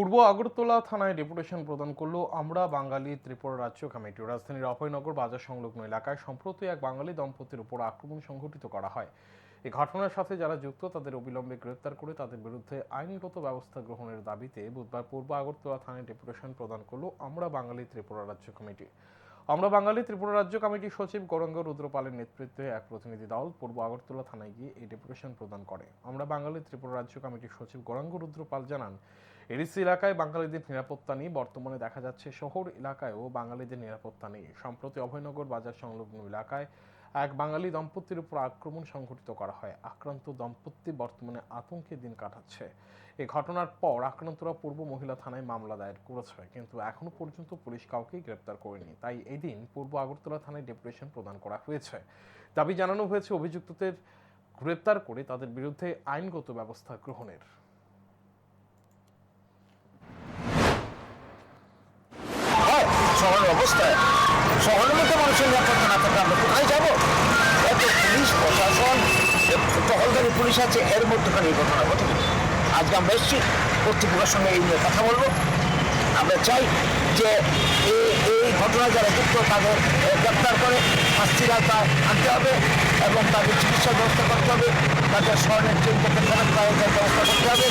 পূর্ব আগরতলা থানায় ডেপুটেশন প্রদান করল আমরা বাঙালি ত্রিপুরা রাজ্য কমিটি। রাজধানীর অভয়নগর বাজার সংলগ্ন এলাকায় সম্প্রতি এক বাঙালি দম্পতির উপর আক্রমণ সংঘটিত করা হয়। এই ঘটনার সাথে যারা যুক্ত, তাদের অবিলম্বে গ্রেপ্তার করে তাদের বিরুদ্ধে আইনগত ব্যবস্থা গ্রহণের দাবিতে বুধবার পূর্ব আগরতলা থানায় ডেপুটেশন প্রদান করল আমরা বাঙালি ত্রিপুরা রাজ্য কমিটি। আমরা বাঙালি ত্রিপুরা রাজ্য কমিটির সচিব গৌরাঙ্গ রুদ্রপালের নেতৃত্বে এক প্রতিনিধি দল পূর্ব আগরতলা থানায় গিয়ে এই ডেপুটেশন প্রদান করে। আমরা বাঙালি ত্রিপুরা রাজ্য কমিটির সচিব গৌরাঙ্গ রুদ্রপাল জানান এডিসি এলাকায় বাঙালিদের নিরাপত্তা নেই বর্তমানে দেখা যাচ্ছে শহর এলাকায়ও বাঙালিদের নিরাপত্তা নেই সম্প্রতি অভয়নগর বাজার সংলগ্ন এলাকায় এক বাঙালি দম্পতির উপর আক্রমণ সংঘটিত করা হয়। আক্রান্ত দম্পতি বর্তমানে আতঙ্কে দিন কাটাচ্ছে। এই ঘটনার পর আক্রান্তরা পূর্ব মহিলা থানায় মামলা দায়ের করেছে, কিন্তু এখনও পর্যন্ত পুলিশ কাউকেই গ্রেপ্তার করেনি। তাই এদিন পূর্ব আগরতলা থানায় ডেপুটেশন প্রদান করা হয়েছে। দাবি জানানো হয়েছে, অভিযুক্তদের গ্রেপ্তার করে তাদের বিরুদ্ধে আইনগত ব্যবস্থা গ্রহণের। অবস্থায় মধ্যে মানুষের নিরাপত্তা না থাকলে আমরা কোথায় যাব? পুলিশ প্রশাসন টহলদারি পুলিশ আছে, এর মধ্যখানে এই ঘটনা ঘটেছে আজকে আমরা এসেছি, কর্তৃপক্ষের সঙ্গে এই নিয়ে কথা বলব। আমরা চাই যে এই ঘটনায় যারা যুক্ত, তাদের গ্রেপ্তার করে শাস্তির আওতায় আনতে হবে এবং তাদের চিকিৎসার ব্যবস্থা করতে হবে। তাদের স্বর্ণের ফেরত পাওয়ার ব্যবস্থা করতে হবে।